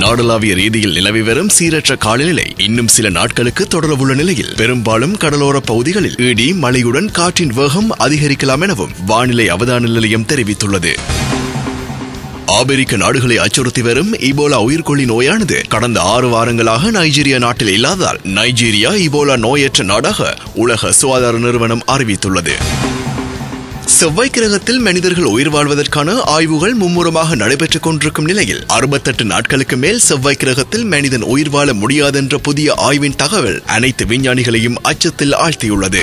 நாடளாவிய ரீதியில் நிலவி வரும் சீரற்ற காலநிலை இன்னும் சில நாட்களுக்கு தொடரவுள்ள நிலையில் பெரும்பாலும் கடலோர பகுதிகளில் இடி மழையுடன் காற்றின் வேகம் அதிகரிக்கலாம் எனவும் வானிலை அவதான நிலையம் தெரிவித்துள்ளது. ஆபிரிக்க நாடுகளை அச்சுறுத்தி வரும் இபோலா உயிர்கொல்லி நோயானது கடந்த ஆறு வாரங்களாக நைஜீரியா நாட்டில் இல்லாததால் நைஜீரியா இபோலா நோயற்ற நாடாக உலக சுகாதார நிறுவனம் அறிவித்துள்ளது. செவ்வாய் கிரகத்தில் மனிதர்கள் உயிர் வாழ்வதற்கான ஆய்வுகள் மும்முரமாக நடைபெற்றுக் கொண்டிருக்கும் நிலையில் அறுபத்தெட்டு நாட்களுக்கு மேல் செவ்வாய் கிரகத்தில் மனிதன் உயிர் வாழ முடியாதென்ற புதிய ஆய்வின் தகவல் அனைத்து விஞ்ஞானிகளையும் அச்சத்தில் ஆழ்த்தியுள்ளது.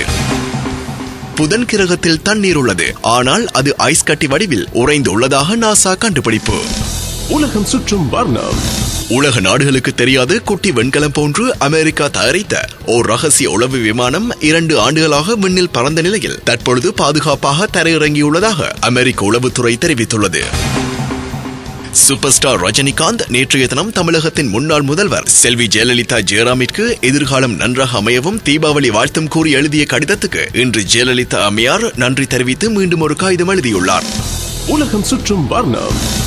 புதன் கிரகத்தில் தண்ணீர் உள்ளது. ஆனால் அது ஐஸ் கட்டி வடிவில் உறைந்து உள்ளதாக நாசா கண்டுபிடிப்பு. உலகம் சுற்றும் வர்ணம். உலக நாடுகளுக்கு தெரியாத குட்டி வெண்கலம் போன்று அமெரிக்கா தயாரித்த ஓர் ரகசிய உளவு விமானம் இரண்டு ஆண்டுகளாக விண்ணில் பறந்த நிலையில் தற்பொழுது பாதுகாப்பாக தரையிறங்கியுள்ளதாக அமெரிக்க உளவுத்துறை தெரிவித்துள்ளது. சூப்பர் ஸ்டார் ரஜினிகாந்த் நேற்றைய தினம் தமிழகத்தின் முன்னாள் முதல்வர் செல்வி ஜெயலலிதா ஜெயராமிற்கு எதிர்காலம் நன்றாக அமையவும் தீபாவளி வாழ்த்தும் கூறி எழுதிய கடிதத்துக்கு இன்று ஜெயலலிதா அம்மையார் நன்றி தெரிவித்து மீண்டும் ஒரு காகிதம் எழுதியுள்ளார். உலகம் சுற்றும் வர்ணம்.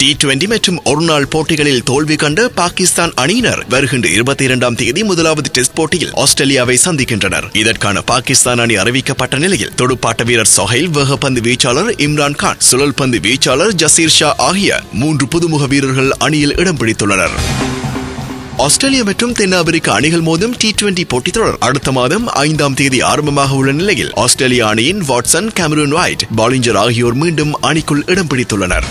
டி டுவெண்டி மற்றும் ஒருநாள் போட்டிகளில் தோல்வி கண்ட பாகிஸ்தான் அணியினர் வருகின்ற இருபத்தி இரண்டாம் தேதி முதலாவது டெஸ்ட் போட்டியில் ஆஸ்திரேலியாவை சந்திக்கின்றனர். இதற்கான பாகிஸ்தான் அணி அறிவிக்கப்பட்ட நிலையில் துடுப்பாட்ட வீரர் சொஹைல் வேகப்பந்து வீச்சாளர் இம்ரான் கான் சுழல் பந்து வீச்சாளர் ஜசீர் ஷா ஆகிய மூன்று புதுமுக வீரர்கள் அணியில் இடம் பிடித்துள்ளனர். ஆஸ்திரேலியா மற்றும் தென்னாப்பிரிக்கா அணிகள் மோதும் டி டுவெண்டி போட்டித் தொடர் அடுத்த மாதம் ஐந்தாம் தேதி ஆரம்பமாக உள்ள நிலையில் ஆஸ்திரேலிய அணியின் வாட்சன் கேமரூன் வைட் பாலிஞ்சர் ஆகியோர் மீண்டும் அணிக்குள் இடம் பிடித்துள்ளனர்.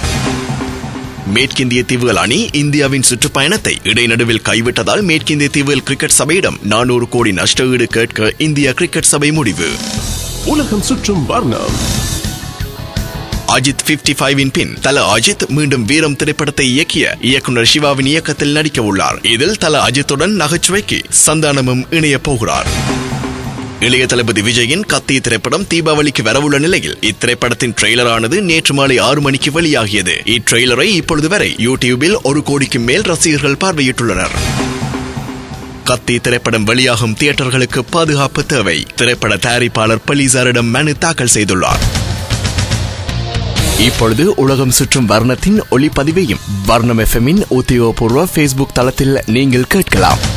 மேற்கிந்திய தீவுகள் அணி இந்தியாவின் சுற்றுப்பயணத்தை இடைநடுவில் கைவிட்டதால் மேற்கிந்திய தீவுகள் கிரிக்கெட் சபையிடம் நானூறு கோடி நஷ்டஈடு கேட்க இந்திய கிரிக்கெட் சபை முடிவு. உலகம் சுற்றும் வர்ணம். அஜித் 55 இன் பின் தல அஜித் மீண்டும் வீரம் திரைப்படத்தை இயக்கிய இயக்குனர் சிவாவின் இயக்கத்தில் நடிக்க உள்ளார் இதில் தல அஜித்துடன் நகைச்சுவைக்கு சந்தானமும் இணைய போகிறார். இளைய தளபதி விஜயின் கத்தி திரைப்படம் தீபாவளிக்கு வரவுள்ள நிலையில் இத்திரைப்படத்தின் ட்ரெய்லரானது நேற்று மாலை ஆறு மணிக்கு வெளியாகியது. இட்ரெய்லரை இப்பொழுது வரை யூடியூபில் ஒரு கோடிக்கு மேல் ரசிகர்கள் பார்வையிட்டுள்ளனர். கத்தி திரைப்படம் வெளியாகும் தியேட்டர்களுக்கு பாதுகாப்பு தேவை. திரைப்பட தயாரிப்பாளர் போலீசாரிடம் மனு தாக்கல் செய்துள்ளார். இப்பொழுது உலகம் சுற்றும் வர்ணத்தின் ஒளிப்பதிவையும் வர்ணம் எஃப்எம்மின் உத்தியோகபூர்வ ஃபேஸ்புக் தளத்தில் நீங்கள் கேட்கலாம்.